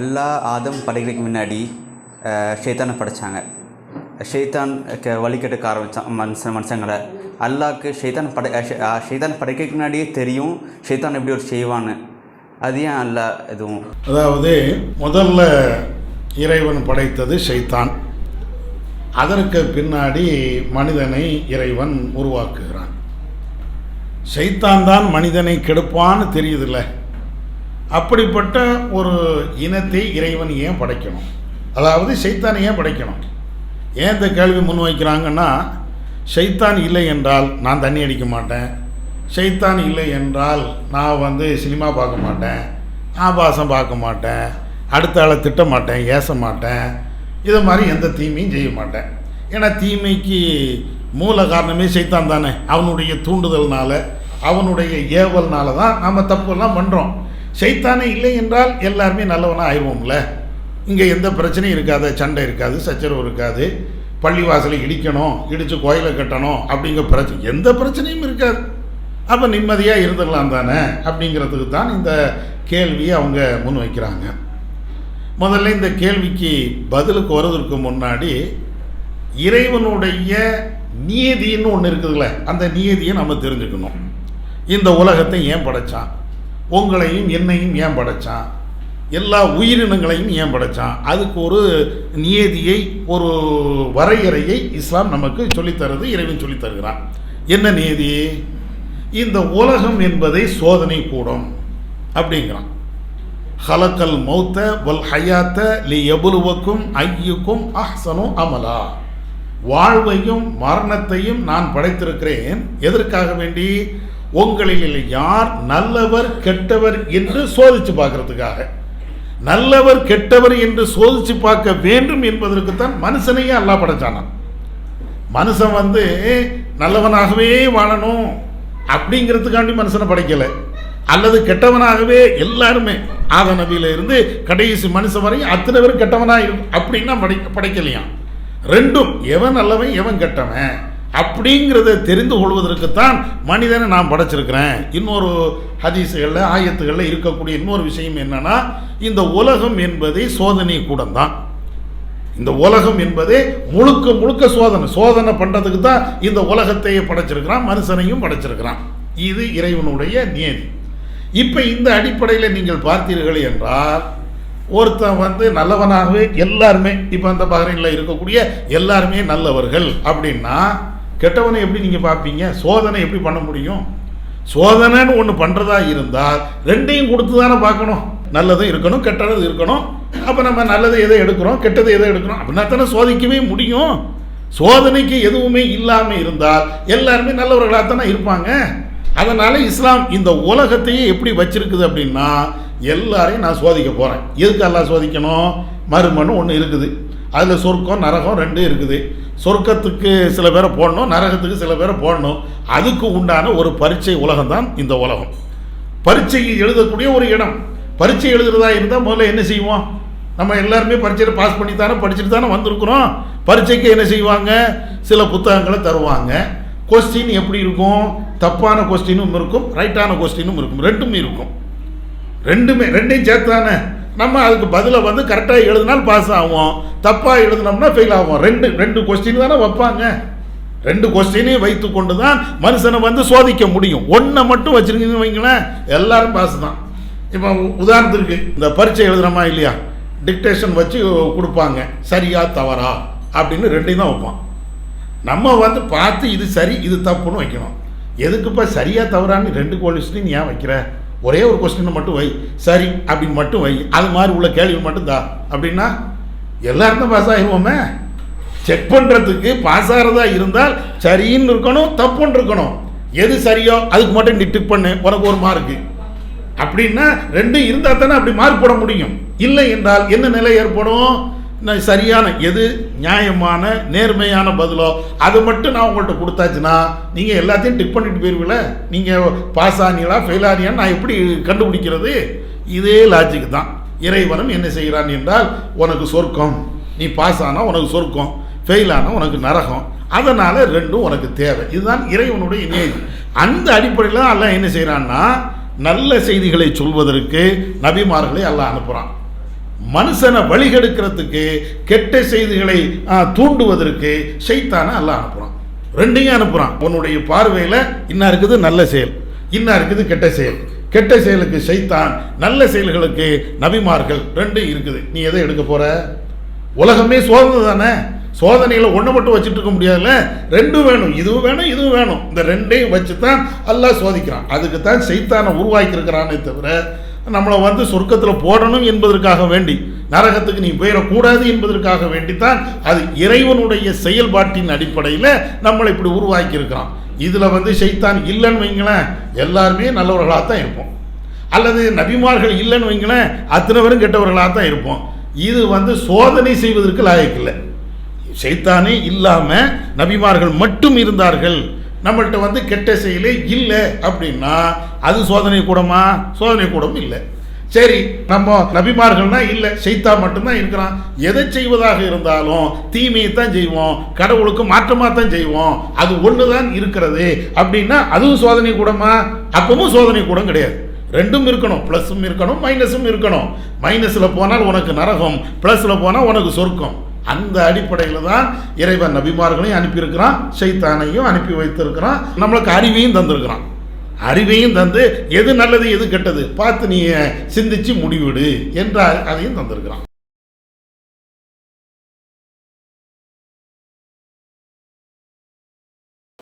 அல்லாஹ் ஆதம் படைக்கிறதுக்கு முன்னாடி ஷேத்தானை ஷைத்தானை படைச்சாங்க. ஷைத்தான் க வழிகட்டுக்க ஆரம்பித்தான் மனுஷன் மனுஷங்களை. அல்லாவுக்கு ஷைத்தான் படை அஹ், ஷை- படைக்கிறதுக்கு முன்னாடியே தெரியும் ஷைத்தான் எப்படி ஒரு செய்வான்னு. அது ஏன் அல்லா எதுவும்? அதாவது முதல்ல இறைவன் படைத்தது ஷைத்தான். அதற்கு பின்னாடி மனிதனை இறைவன் உருவாக்குகிறான். ஷைத்தான் தான் மனிதனை கெடுப்பான்னு தெரியுதுல்ல. அப்படிப்பட்ட ஒரு இனத்தை இறைவன் ஏன் படைக்கணும்? அதாவது சைத்தானை ஏன் படைக்கணும்? ஏன் இந்த கேள்வி முன்வைக்கிறாங்கன்னா சைத்தான் இல்லை என்றால் நான் தண்ணி அடிக்க மாட்டேன். சைத்தான் இல்லை என்றால் நான் வந்து சினிமா பார்க்க மாட்டேன். ஆபாசம் பார்க்க மாட்டேன். அடுத்த ஆளை திட்ட மாட்டேன் ஏச மாட்டேன். இது மாதிரி எந்த தீமையும் செய்ய மாட்டேன். ஏன்னா தீமைக்கு மூல காரணமே சைத்தான் தானே. அவனுடைய தூண்டுதல்னால அவனுடைய ஏவல்னால தான் நம்ம தப்பெல்லாம் பண்ணுறோம் சைத்தானே இல்லை என்றால் எல்லாருமே நல்லவனாக ஆயிடுவோம்ல. இங்கே எந்த பிரச்சனையும் இருக்காது சண்டை இருக்காது சச்சரவு இருக்காது. பள்ளிவாசலை இடிக்கணும் இடித்து கோயிலை கட்டணும் அப்படிங்கிற பிரச்சனை எந்த பிரச்சனையும் இருக்காது. அப்போ நிம்மதியாக இருந்துடலாம் தானே அப்படிங்கிறதுக்கு தான் இந்த கேள்வியை அவங்க முன் வைக்கிறாங்க. முதல்ல இந்த கேள்விக்கு பதிலுக்கு வருவதற்கு முன்னாடி இறைவனுடைய நியதின்னு ஒன்று இருக்குதுல்ல அந்த நீதியை நம்ம தெரிஞ்சுக்கணும். இந்த உலகத்தை ஏன் படைச்சான்? உங்களையும் என்னையும் ஏன் படைத்தான் எல்லா உயிரினங்களையும் ஏன் படைத்தான் அதுக்கு ஒரு நியதியை ஒரு வரையறையை இஸ்லாம் நமக்கு சொல்லித்தருது இறைவன் சொல்லித் தருகிறான் என்ன நியதி? இந்த உலகம் என்பதை சோதனை கூடும் அப்படிங்கிறான். ஹலக்கல் மௌத்த வல் ஹயாத்த லி எபுலுவக்கும் ஐயுக்கும் அஹ்சனும் அமலா. வாழ்வையும் மரணத்தையும் நான் படைத்திருக்கிறேன். எதற்காக வேண்டி? உங்களில் யார் நல்லவர் கெட்டவர் என்று சோதிச்சு பார்க்கறதுக்காக. நல்லவர் கெட்டவர் என்று சோதிச்சு பார்க்க வேண்டும் என்பதற்கு தான் மனுஷனையே அல்லா படைச்சானான். மனுஷன் வந்து நல்லவனாகவே வாழணும் அப்படிங்கிறதுக்காண்டி மனுஷனை படைக்கலை. அல்லது கெட்டவனாகவே எல்லாருமே ஆத நபியில இருந்து கடைசி மனுஷன் வரை அத்தனை பேரும் கெட்டவனாக இருக்கும் அப்படின்னா படை படைக்கலையாம். ரெண்டும் எவன் நல்லவன் எவன் கெட்டவன்? அப்படிங்கிறத தெரிந்து கொள்வதற்குத்தான் மனிதனை நான் படைச்சிருக்கிறேன். இன்னொரு ஹதீஸுகளில் ஆயத்துகளில் இருக்கக்கூடிய இன்னொரு விஷயம் என்னன்னா இந்த உலகம் என்பதை சோதனை கூடம்தான். இந்த உலகம் என்பதே முழுக்க முழுக்க சோதனை. சோதனை பண்ணுறதுக்கு தான் இந்த உலகத்தையே படைச்சிருக்கிறான் மனுஷனையும் படைச்சிருக்கிறான். இது இறைவனுடைய நியதி. இப்போ இந்த அடிப்படையில் நீங்கள் பார்த்தீர்கள் என்றால் ஒருத்தன் வந்து நல்லவனாகவே எல்லாருமே இப்போ அந்த பஹ்ரைனில் இருக்கக்கூடிய எல்லாருமே நல்லவர்கள் அப்படின்னா கெட்டவனை எப்படி நீங்கள் பார்ப்பீங்க? சோதனை எப்படி பண்ண முடியும்? சோதனைன்னு ஒன்று பண்ணுறதா இருந்தால் ரெண்டையும் கொடுத்து தானே பார்க்கணும். நல்லதும் இருக்கணும் கெட்டதும் இருக்கணும். அப்போ நம்ம நல்லதை எதை எடுக்கிறோம் கெட்டதை எதை எடுக்கிறோம்? அப்படின்னா தானே சோதிக்கவே முடியும். சோதனைக்கு எதுவுமே இல்லாமல் இருந்தால் எல்லாருமே நல்லவர்களாக தானே இருப்பாங்க. அதனால் இஸ்லாம் இந்த உலகத்தையே எப்படி வச்சிருக்குது அப்படின்னா எல்லாரையும் நான் சோதிக்க போகிறேன் எதுக்கு எல்லாம் சோதிக்கணும்? மருமன்னு ஒன்று இருக்குது. அதில் சொர்க்கம் நரகம் ரெண்டும் இருக்குது. சொர்க்கத்துக்கு சில பேரை போடணும் நரகத்துக்கு சில பேரை போடணும். அதுக்கு உண்டான ஒரு பரீட்சை உலகம் தான் இந்த உலகம். பரீட்சை எழுதக்கூடிய ஒரு இடம். பரீட்சை எழுதுறதா இருந்தால் முதல்ல என்ன செய்வோம்? நம்ம எல்லாருமே பரீட்சையில் பாஸ் பண்ணி தானே படிச்சுட்டு தானே வந்திருக்கிறோம். பரீட்சைக்கு என்ன செய்வாங்க? சில புத்தகங்களை தருவாங்க. கொஸ்டின் எப்படி இருக்கும்? தப்பான கொஸ்டினும் இருக்கும் ரைட்டான கொஸ்டினும் இருக்கும். ரெண்டுமே இருக்கும். ரெண்டுமே ரெண்டையும் சேர்த்தானே நம்ம அதுக்கு பதிலை வந்து கரெக்டாக எழுதினால் பாஸ் ஆகும் தப்பாக எழுதினோம்னா ஃபெயில் ஆகும் ரெண்டு ரெண்டு கொஸ்டின் தானே வைப்பாங்க. ரெண்டு கொஸ்டினையும் வைத்து கொண்டு தான் மனுஷனை வந்து சோதிக்க முடியும். ஒன்றை மட்டும் வச்சுருக்கீங்கன்னு வைங்களேன் எல்லாரும் பாஸ் தான். இப்போ உதாரணத்துக்கு இந்த பரீட்சை எழுதுகிறோமா இல்லையா? டிக்டேஷன் வச்சு கொடுப்பாங்க. சரியா தவறா? அப்படின்னு ரெண்டையும் தான் வைப்பான். நம்ம வந்து பார்த்து இது சரி இது தப்புன்னு வைக்கணும். எதுக்குப்பா சரியா தவறான்னு ரெண்டு கொஸ்டின் ஏன் வைக்கிற? ஒரே ஒரு கொஸ்டினை மட்டும் வை. சரி அப்படின்னு மட்டும் வை. அது மாதிரி உள்ள கேள்வி மட்டும் அப்படின்னா எல்லாரும் தான் பாஸ் ஆகிடுவோமே செக் பண்ணுறதுக்கு பாஸ் ஆகிறதா இருந்தால் சரின்னு இருக்கணும் தப்புன்னு இருக்கணும். எது சரியோ அதுக்கு மட்டும் நீ டிக் பண்ணு. உனக்கு ஒரு மார்க்கு அப்படின்னா ரெண்டும் இருந்தால் தானே அப்படி மார்க் போட முடியும். இல்லை என்றால் என்ன நிலை ஏற்படும்? சரியான எது நியாயமான நேர்மையான பதிலோ அது மட்டும் நான் உங்கள்கிட்ட கொடுத்தாச்சுன்னா நீங்கள் எல்லாத்தையும் டிக் பண்ணிட்டு போயிருவீங்கள? நீங்கள் பாஸ் ஆனீங்களா ஃபெயில் ஆனியான்னு நான் எப்படி கண்டுபிடிக்கிறது? இதே லாஜிக் தான். இறைவனும் என்ன செய்கிறான் என்றால் உனக்கு சொர்க்கம். நீ பாஸ் ஆனால் உனக்கு சொர்க்கம். ஃபெயில் ஆனால் உனக்கு நரகம். அதனால் ரெண்டும் உனக்கு தேவை. இதுதான் இறைவனுடைய இமேஜ் அந்த அடிப்படையில் தான் அல்லாஹ் என்ன செய்கிறான்னா நல்ல செய்திகளை சொல்வதற்கு நபிமார்களை எல்லாம் அனுப்புகிறான் மனுஷனை வழிகெடுக்கிறதுக்கு கெட்ட செய்திகளை தூண்டுவதற்கு சைத்தான எல்லாம் அனுப்புகிறான் ரெண்டையும் அனுப்புகிறான் உன்னுடைய பார்வையில் இன்னா இருக்குது? நல்ல செயல். இன்னா இருக்குது? கெட்ட செயல். கெட்ட செயலுக்கு ஷைத்தான் நல்ல செயல்களுக்கு நபிமார்கள் ரெண்டும் இருக்குது. நீ எதை எடுக்க போற? உலகமே சோதனை தானே? சோதனையில் ஒன்று மட்டும் வச்சுட்டு இருக்க முடியாதுல்ல? ரெண்டும் வேணும். இதுவும் வேணும் இதுவும் வேணும். இந்த ரெண்டையும் வச்சு தான் எல்லாம் சோதிக்கிறான். அதுக்கு தான் சைத்தானை உருவாக்கியிருக்கிறானே தவிர நம்மளை வந்து சொர்க்கத்தில் போடணும் என்பதற்காக வேண்டி நரகத்துக்கு நீ போயிடக்கூடாது என்பதற்காக வேண்டித்தான் அது இறைவனுடைய செயல்பாட்டின் அடிப்படையில் நம்மளை இப்படி உருவாக்கி இருக்கிறான் இதில் வந்து சைத்தான் இல்லைன்னு வைங்களேன் எல்லாருமே நல்லவர்களாக தான் இருப்போம். அல்லது நபிமார்கள் இல்லைன்னு வைங்களேன் அத்தனை பேரும் கெட்டவர்களாக தான் இருப்போம். இது வந்து சோதனை செய்வதற்கு லாயக்கில்லை. சைத்தானே இல்லாமல் நபிமார்கள் மட்டும் இருந்தார்கள். நம்மள்கிட்ட வந்து கெட்ட செயலே இல்லை அப்படின்னா அது சோதனை கூடமா? சோதனை கூடம் இல்லை. சரி நம்ம நபிமார்கள்னா இல்லை செய்தா மட்டும்தான் இருக்கிறான். எதை செய்வதாக இருந்தாலும் தீமையை தான் செய்வோம் கடவுளுக்கு மாற்றமாக தான் செய்வோம். அது ஒன்று தான் இருக்கிறது அப்படின்னா அதுவும் சோதனை கூடமா? அப்பவும் சோதனை கூடம் கிடையாது. ரெண்டும் இருக்கணும். ப்ளஸும் இருக்கணும் மைனஸும் இருக்கணும். மைனஸில் போனால் உனக்கு நரகம் ப்ளஸில் போனால் உனக்கு சொர்க்கம். அந்த அடிப்படையில் தான் இறைவன் நபிமார்களையும் அனுப்பியிருக்கிறான் சைத்தானையும் அனுப்பி வைத்திருக்கிறான் நம்மளுக்கு அறிவையும் தந்திருக்கிறான். அறிவையும் தந்து எது நல்லது எது கெட்டது பார்த்து நீ சிந்திச்சு முடிவிடு என்ற அதையும் தந்திருக்கிறான்.